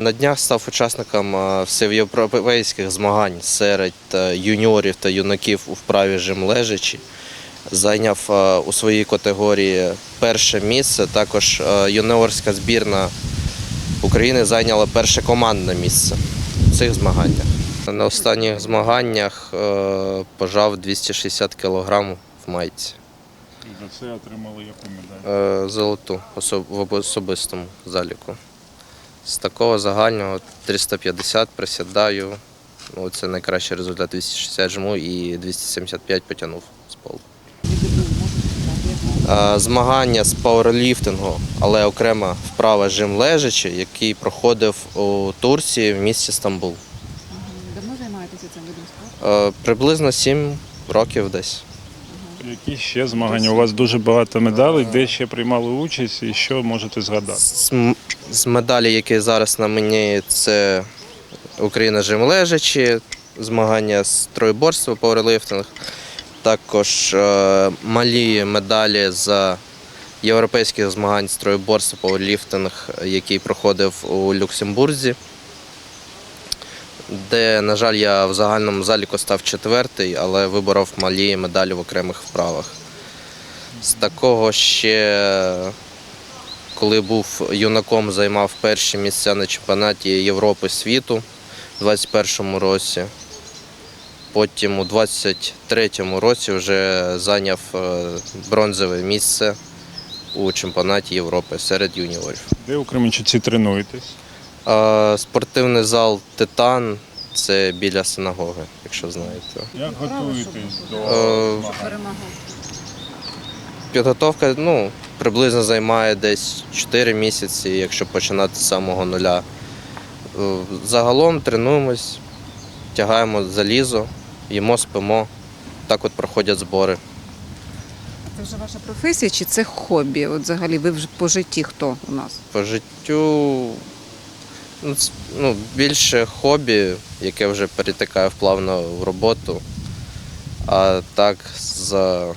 На днях став учасником е, всеєвропейських змагань серед е, юніорів та юнаків у вправі жим лежачі. Зайняв е, у своїй категорії перше місце. Також юніорська збірна України зайняла перше командне місце в цих змаганнях. На останніх змаганнях пожав 260 кг в майці. І за це отримали яку медаль. Е, Золоту в особистому заліку. З такого загального 350 присідаю. Ну, це найкращий результат 260 жму і 275 потягнув з полу. Е, Змагання з пауерліфтингу, але окрема вправа жим лежачи, який проходив у Турції в місті Стамбул. Давно займаєтеся цим видом спорту? Е, Приблизно 7 років десь. Які ще змагання? У вас дуже багато медалей, де ще приймали участь і що можете згадати? З, з медалі, які зараз на мені, це Україна жим лежачі, змагання з троєборства, пауерлифтинг. Також е, малі медалі за європейських змагань з троєборства, пауерліфтинг, який проходив у Люксембурзі, де, на жаль, я в загальному заліку став четвертий, але виборов малі медалі в окремих вправах. З такого ще коли був юнаком, займав перші місця на чемпіонаті Європи світу у 2021 році. Потім у 23-му році вже зайняв е, бронзове місце у чемпіонаті Європи серед юніорів. Де у Кременчуці тренуєтесь? Е, Спортивний зал Титан це біля синагоги, якщо знаєте. Як готуєтесь до? Перемагав. Підготовка ну, приблизно займає десь 4 місяці, якщо починати з самого нуля. Е, Загалом тренуємось, тягаємо залізо, їмо, спимо. Так от проходять збори. Це вже ваша професія чи це хобі? От взагалі ви вже по житті хто у нас? По життю ну, ну, більше хобі, яке вже перетикає плавно в роботу. А так за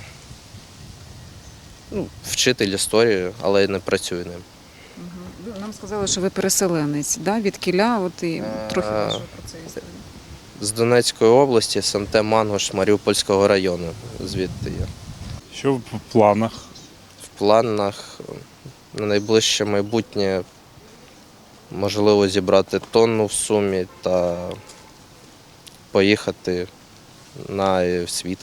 ну, вчитель історії, але не працюю ним. Нам сказали, що ви переселенець, да? від кіля, от і трохи Е, більше про це історію. З Донецької області, СМТ Мангош Маріупольського району. Звідти я. Що в планах? В планах на найближче майбутнє можливо зібрати тонну в сумі та поїхати на світ.